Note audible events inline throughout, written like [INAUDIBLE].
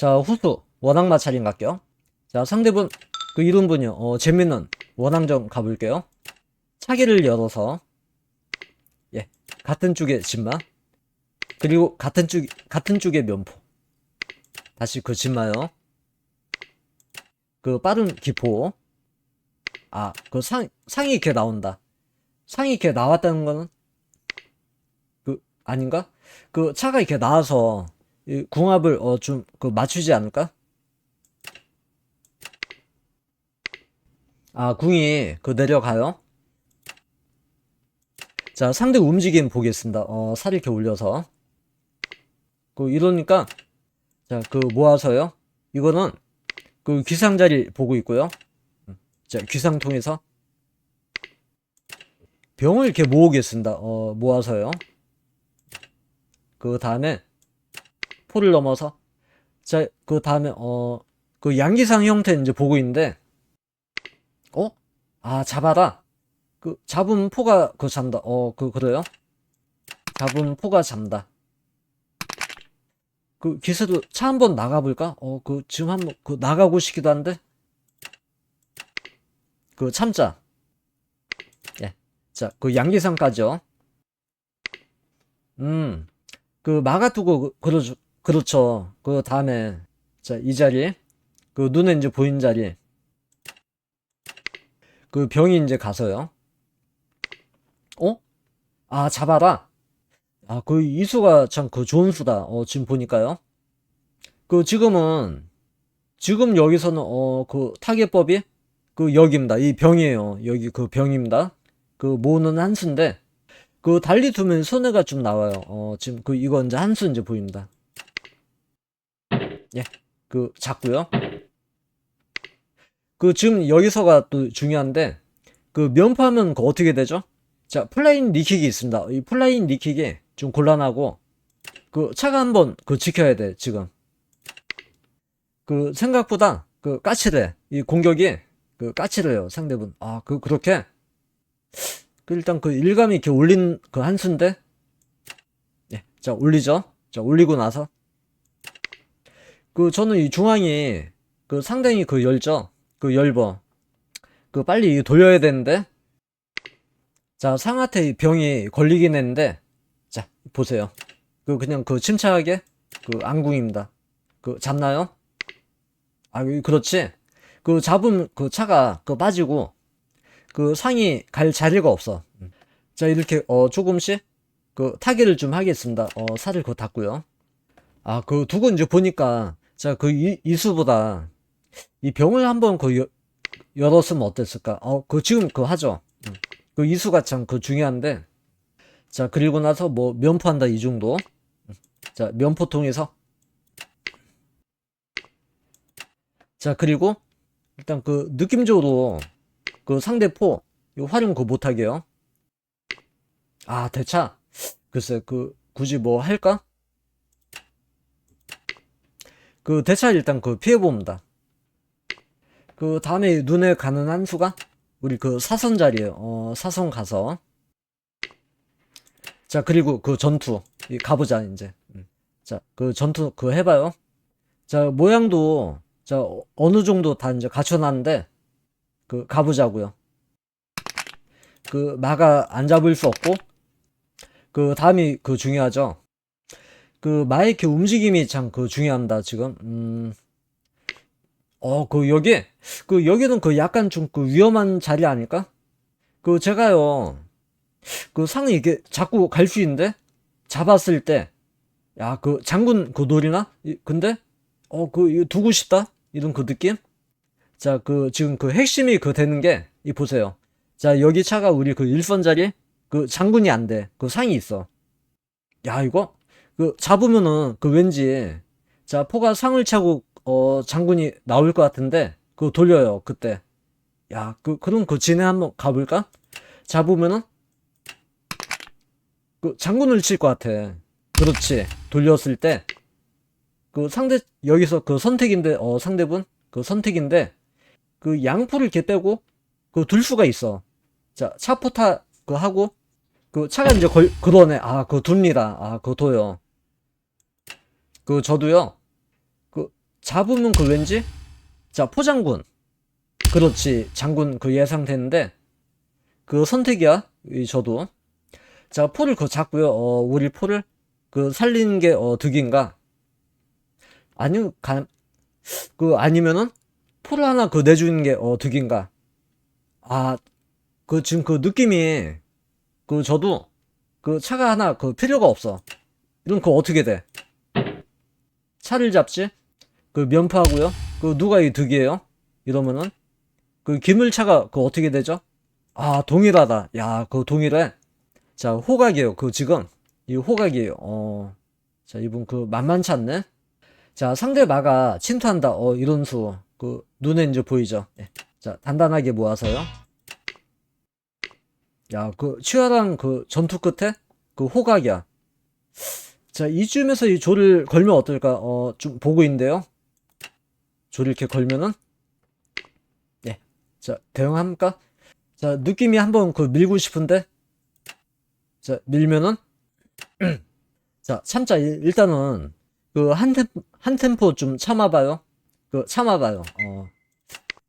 자, 후수 원앙마 차림 갈게요. 자, 상대분 그 이런 분이요. 어, 재밌는 원앙전 가볼게요. 차기를 열어서 예, 같은 쪽에 진마 그리고 같은 쪽 같은 쪽에 면포 다시 그 진마요. 그 빠른 기포 아, 그 상 상이 이렇게 나온다. 상이 이렇게 나왔다는 거는 그 아닌가? 그 차가 이렇게 나와서 이 궁합을 어 좀 그 맞추지 않을까? 아 궁이 그 내려가요. 자 상대 움직임 보겠습니다. 어 살을 이렇게 올려서 그 이러니까 자 그 모아서요. 이거는 그 귀상 자리 보고 있고요. 음, 자 귀상 통해서 병을 이렇게 모으겠습니다. 어 모아서요. 그 다음에 포를 넘어서 자 그 다음에 어 그 양기상 형태 이제 보고 있는데 어? 아 잡아라. 그 잡은 포가 그 잡다. 어 그 그래요? 잡은 포가 잡다. 그 기세도 차 한번 나가볼까? 어 그 지금 한번 그 나가고 싶기도 한데. 그 참자. 예 자 그 양기상까지요. 음. 그 막아두고 그- 그러죠 그렇죠. 그 다음에 자 이 자리 그 눈에 이제 보인 자리 그 병이 이제 가서요. 어? 아 잡아라. 아 그 이수가 참 그 좋은 수다. 어 지금 보니까요. 그 지금은 지금 여기서는 어 그 타겟법이 그 여기입니다. 이 병이에요. 여기 그 병입니다. 그 모는 한 수인데 그 달리 두면 손해가 좀 나와요. 어 지금 그 이거 이제 한 수 이제 보입니다. 예, 그 작고요. 그 지금 여기서가 또 중요한데 그 면파면 그 어떻게 되죠? 자, 플레인 리킥이 있습니다. 이 플레인 리킥이 좀 곤란하고 그 차가 한번 그 지켜야 돼 지금. 그 생각보다 그 까칠해 이 공격이 그 까칠해요 상대분. 아, 그 그렇게 그 일단 그 일감이 이렇게 올린 그 한 수인데 예, 자 올리죠. 자 올리고 나서 그 저는 이 중앙이 그 상당히 그 열죠. 그 열버. 그 빨리 돌려야 되는데. 자, 이 병이 걸리긴 했는데. 자, 보세요. 그 그냥 그 침착하게 그 안궁입니다. 그 잡나요? 아, 그- 그렇지. 그 잡은 그 차가 그 빠지고 그 상이 갈 자리가 없어. 음. 자, 이렇게 어 조금씩 그 타기를 좀 하겠습니다. 어 살을 그 닫고요. 아, 그 두고 이제 보니까 자, 그 이, 이수보다 이 병을 한번 그 여- 열었으면 어땠을까? 어, 그 지금 그 하죠. 음. 그 이수가 참 그 중요한데. 자, 그리고 나서 뭐 면포한다 이 정도. 음. 자, 면포 통해서 자, 그리고 일단 그 느낌적으로 그 상대포 이 활용 그 못하게요. 아, 대차. 글쎄 그 굳이 뭐 할까? 그 대차 일단 그 피해 봅니다. 그 다음에 눈에 가는 한 수가 우리 그 사선 자리에요. 어, 사선 가서. 자, 그리고 그 전투. 이 가보자, 이제. 음. 자, 그 전투 그 해봐요. 자, 모양도 자, 어- 어느 정도 다 이제 갖춰놨는데 그 가보자고요. 그 마가 안 잡을 수 없고 그 다음이 그 중요하죠. 그 마이크 움직임이 참 그 중요합니다 지금 음. 어 그 여기 그 여기는 그 약간 좀 그 위험한 자리 아닐까? 그 제가요 그 상이 이게 자꾸 갈 수 있는데 잡았을 때 야 그 장군 그 놀이나 이- 근데 어그 이거 두고 싶다 이런 그 느낌? 자 그 지금 그 핵심이 그 되는 게 이 보세요. 자 여기 차가 우리 그 일선 자리 그 장군이 안 돼. 그 상이 있어. 야 이거 그 잡으면은 그 왠지 자 포가 상을 차고 어 장군이 나올 것 같은데 그거 돌려요 그때. 야 그 그럼 그 진해 한번 가볼까? 잡으면은 그 장군을 칠 것 같아. 그렇지. 돌렸을 때. 그 상대 여기서 그 선택인데 어 상대분? 그 선택인데 그 양포를 이렇게 빼고 그 둘 수가 있어. 자 차포타 그 하고 그 차가 이제 걸 그러네. 아 그거 둡니다. 아 그거 둬요 그 저도요. 그 잡으면 그 왠지? 자 포장군. 그렇지 장군 그 예상되는데 그 선택이야 이 저도. 자 포를 그 잡고요. 어 우리 포를 그 살리는 게어 득인가? 아니면 가, 그 아니면은 포를 하나 그 내주는 게어 득인가? 아 그 지금 그 느낌이 그 저도 그 차가 하나 그 필요가 없어. 이런 거 어떻게 돼 차를 잡지? 그 면파하고요? 그 누가 이 득이에요? 이러면은 그 기물차가 그 어떻게 되죠? 아 동일하다. 야 그 동일해. 자 호각이에요 그 지금. 이 호각이에요. 어 자 이분 그 만만치 않네. 자 상대 마가 침투한다. 어 이런 수. 그 눈에 이제 보이죠? 예. 자 단단하게 모아서요. 야 그 치열한 그 전투 끝에 그 호각이야 자 이쯤에서 이 조를 걸면 어떨까? 어 좀 보고 있는데요. 조를 이렇게 걸면은? 예. 자 대응합니까? 자 느낌이 한번 그 밀고 싶은데? 자 밀면은? [CLEARS THROAT] 자 참자. 일- 일단은 그 한 템포 한 템포 좀 참아 봐요. 그 참아 봐요. 어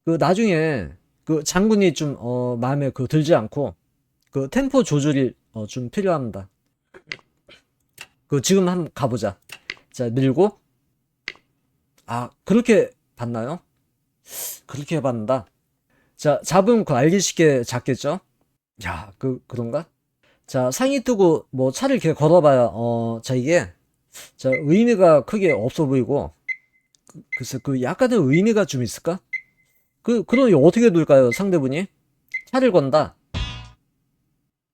그 나중에 그 장군이 좀 어 마음에 그 들지 않고 그 템포 조절이 어 좀 필요합니다 그 지금 한번 가보자. 자 밀고. 아 그렇게 봤나요? 그렇게 봤는다. 자 잡으면 그 알기 쉽게 잡겠죠? 야 그 그런가? 자 상의 뜨고 뭐 차를 이렇게 걸어봐야 어 자 이게 자 의미가 크게 없어 보이고. 그, 글쎄 그 약간의 의미가 좀 있을까? 그 그럼 어떻게 둘까요 상대분이? 차를 건다.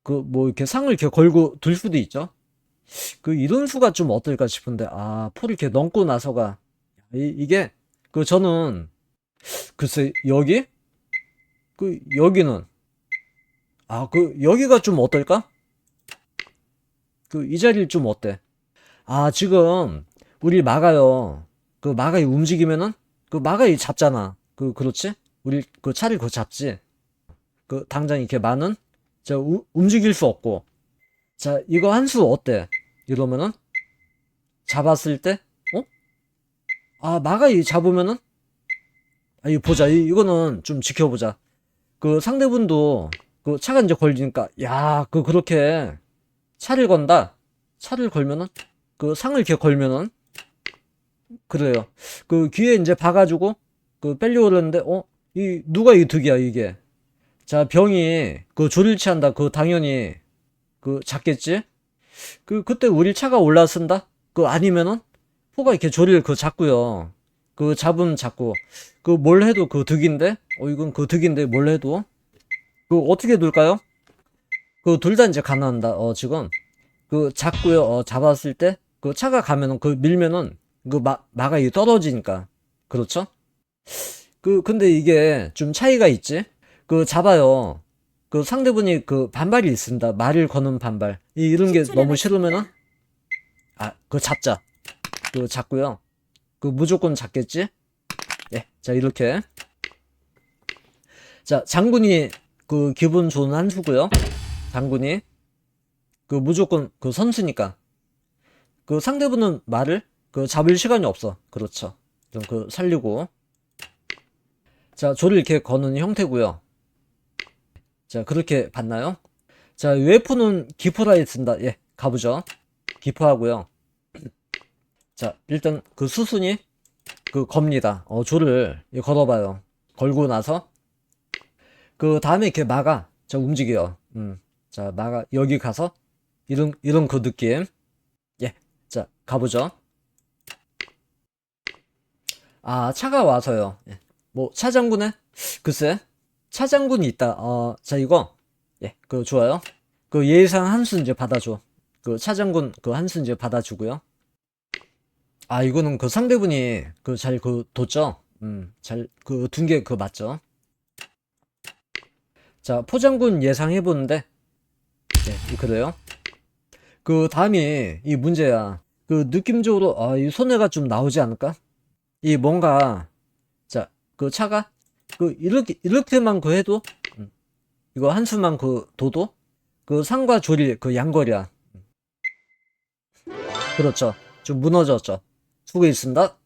그 뭐 이렇게 상을 이렇게 걸고 둘 수도 있죠 그 이런 수가 좀 어떨까 싶은데 아 포를 이렇게 넘고 나서가. 이, 이게 그 저는 글쎄 여기? 그 여기는 아 그 여기가 좀 어떨까? 그 이 자리 좀 어때? 아 지금 우리 마가요. 그 마가이 움직이면은 그 마가이 잡잖아. 그 그렇지? 우리 그 차를 그 잡지? 그 당장 이렇게 많은? 자 우- 움직일 수 없고. 자 이거 한 수 어때 이러면은 잡았을 때 어? 아 마가 이 잡으면은? 아 이거 보자. 이, 이거는 좀 지켜보자. 그 상대분도 그 차가 이제 걸리니까 야 그 그렇게 차를 건다. 차를 걸면은? 그 상을 이렇게 걸면은? 그래요. 그 귀에 이제 봐가지고 그 빼려오려는데 어? 이 누가 이 득이야 이게? 자 병이 그 조를 취한다. 그 당연히 그 잡겠지 그 그때 우리 차가 올라선다? 그 아니면은 포가 이렇게 조리를 그 잡고요. 그 잡음 잡고. 그 뭘 해도 그 득인데? 어 이건 그 득인데 뭘 해도. 그 어떻게 둘까요? 그 둘 다 이제 가능한다. 어 지금. 그 잡고요. 어 잡았을 때 그 차가 가면은 그 밀면은 그 마, 마가 이 떨어지니까. 그렇죠? 그 근데 이게 좀 차이가 있지? 그 잡아요 그 상대분이 그 반발이 있습니다. 말을 거는 반발. 이 이런 게 너무 싫으면은? 아 그 잡자. 그 잡고요. 그 무조건 잡겠지? 예 자 이렇게. 자 장군이 그 기분 좋은 한 수고요. 장군이. 그 무조건 그 선수니까. 그 상대분은 말을? 그 잡을 시간이 없어. 그렇죠. 좀 그 살리고. 자 조를 이렇게 거는 형태고요 자 그렇게 봤나요? 자 웨폰은 기포라에 쓴다. 예 가보죠. 기포하고요. 자 일단 그 수순이 그 겁니다. 어 예, 걸어봐요. 걸고 나서. 그 다음에 이렇게 막아. 자 움직여요 음자 막아. 여기 가서 이런 이런 그 느낌. 예 자 가보죠. 아 차가 와서요. 예. 뭐 차장군에 글쎄 차장군이 있다. 어 자 이거. 예그 좋아요. 그 예상 한수 이제 받아줘. 그 차장군 그 한수 이제 받아주고요. 아 이거는 그 상대분이 그 잘 그 뒀죠? 음 잘 그 둔 게 그 맞죠? 자 포장군 예상해 보는데. 네 그래요? 그 다음이 이 문제야. 그 느낌적으로 아 이 손해가 좀 나오지 않을까? 이 뭔가 자 그 차가 그 이렇게 이렇게만 그 해도 음, 이거 한 수만 그 둬도 그 상과 조리 그 양거리야. 그렇죠. 좀 무너졌죠. 수고 있습니다